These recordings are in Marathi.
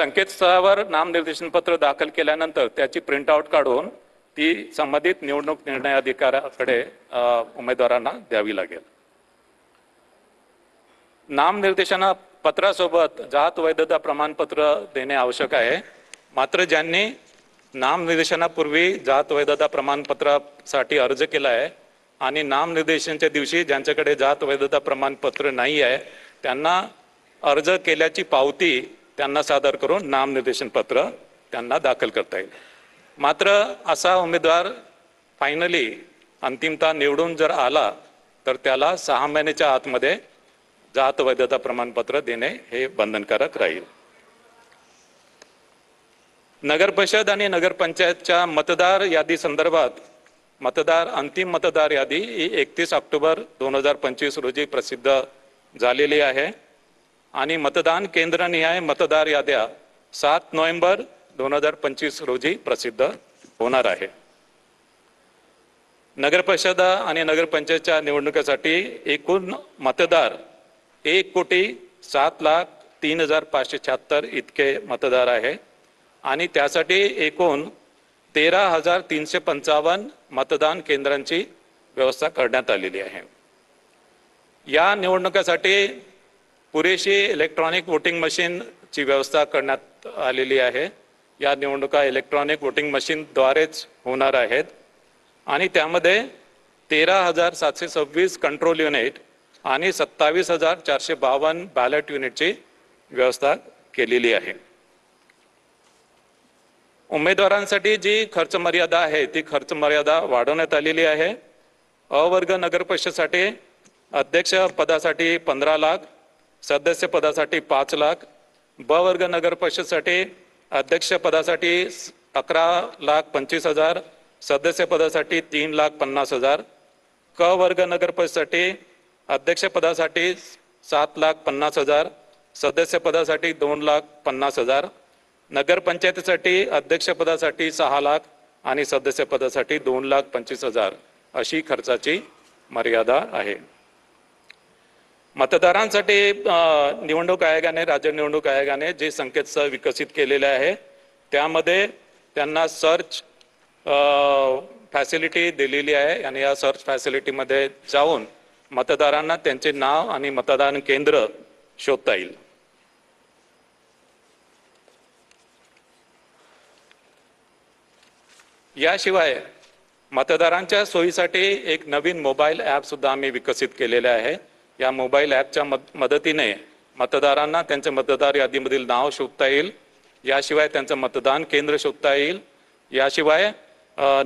संकेतस्थळावर नामनिर्देशन पत्र दाखल केल्यानंतर त्याची प्रिंटआउट काढून ती संबंधित निवडणूक निर्णय अधिकाऱ्याकडे उमेदवारांना द्यावी लागेल. नामनिर्देशना पत्रासोबत जात वैधता प्रमाणपत्र देणे आवश्यक आहे. मात्र ज्यांनी नामनिर्देशनापूर्वी जात वैधता प्रमाणपत्रासाठी अर्ज केला आहे आणि नामनिर्देशनच्या दिवशी ज्यांच्याकडे जात वैधता प्रमाणपत्र नाही आहे त्यांना अर्ज केल्याची पावती त्यांना सादर करून नामनिर्देशन पत्र त्यांना दाखल करता येईल. मात्र असा उमेदवार फायनली अंतिमता निवडून जर आला तर त्याला सहा महिन्याच्या आतमध्ये जात वैधता प्रमाणपत्र देणे हे बंधनकारक राहील. नगर परिषद आणि नगरपंचायतच्या मतदार यादी संदर्भात मतदार अंतिम मतदार यादी ही एकतीस ऑक्टोबर दोन हजार पंचवीस रोजी प्रसिद्ध झालेली आहे. आणि मतदान केंद्रनिहाय मतदार याद्या सात नोव्हेंबर दोन हजार पंचवीस रोजी प्रसिद्ध होणार आहे. नगरपरिषदा आणि नगरपंचायतच्या निवडणुकीसाठी एकूण मतदार एक कोटी सात लाख तीन हजार पाचशे शहात्तर इतके मतदार आहे आणि त्यासाठी एकूण तेरा हजार तीनशे पंचावन्न मतदान केंद्रांची व्यवस्था करण्यात आलेली आहे. या निवडणुकीसाठी पुरेशी इलेक्ट्रॉनिक वोटिंग मशीनची व्यवस्था करण्यात आलेली आहे. या निवडणुका इलेक्ट्रॉनिक वोटिंग मशीनद्वारेच होणार आहेत. आणि त्यामध्ये तेरा हजार सातशे सव्वीस कंट्रोल युनिट आणि सत्तावीस हजार चारशे बावन्न बॅलेट युनिटची व्यवस्था केलेली आहे. उमेदवारांसाठी जी खर्च मर्यादा आहे ती खर्च मर्यादा वाढवण्यात आलेली आहे. अवर्ग नगर परिषदसाठी अध्यक्ष पदासाठी पंधरा लाख सदस्य पदासाठी पाच लाख ब वर्ग नगर परिषदसाठी अध्यक्ष पदासाठी अकरा लाख पंचवीस हजार सदस्य पदासाठी तीन लाख पन्नास हजार. क वर्ग नगर परिषदसाठी अध्यक्ष पदासाठी सात लाख पन्नास हजार सदस्य पदासाठी दोन लाख पन्नास हजार. नगरपंचायतीसाठी अध्यक्षपदासाठी सहा लाख आणि सदस्य पदासाठी दोन लाख पंचवीस हजार अशी खर्चाची मर्यादा आहे. मतदारांसाठी निवडणूक आयोगाने राज्य निवडणूक आयोगाने जे संकेतस्थळ विकसित केलेले आहे त्यामध्ये त्यांना सर्च फॅसिलिटी दिलेली आहे आणि या सर्च फॅसिलिटीमध्ये जाऊन मतदारांना त्यांचे नाव आणि मतदान केंद्र शोधता येईल. याशिवाय मतदारांच्या सोयीसाठी एक नवीन मोबाईल ॲप सुद्धा आम्ही विकसित केलेले आहे. या मोबाईल ॲपच्या मद मदतीने मतदारांना त्यांच्या मतदार यादीमधील नाव शोधता येईल. याशिवाय त्यांचं मतदान केंद्र शोधता येईल. याशिवाय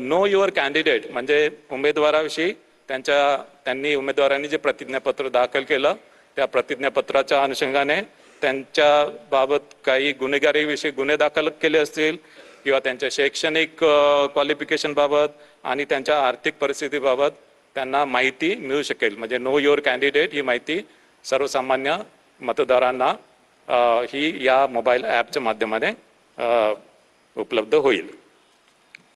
नो युअर कॅन्डिडेट म्हणजे उमेदवाराविषयी त्यांच्या त्यांनी उमेदवारांनी जे प्रतिज्ञापत्र दाखल केलं त्या प्रतिज्ञापत्राच्या अनुषंगाने त्यांच्या बाबत काही गुन्हेगारीविषयी गुन्हे दाखल केले असतील किंवा त्यांच्या शैक्षणिक क्वालिफिकेशनबाबत आणि त्यांच्या आर्थिक परिस्थितीबाबत त्यांना माहिती मिळू शकेल. म्हणजे नो युअर कॅन्डिडेट ही माहिती सर्वसामान्य मतदारांना ही या मोबाईल ॲपच्या माध्यमाने उपलब्ध होईल.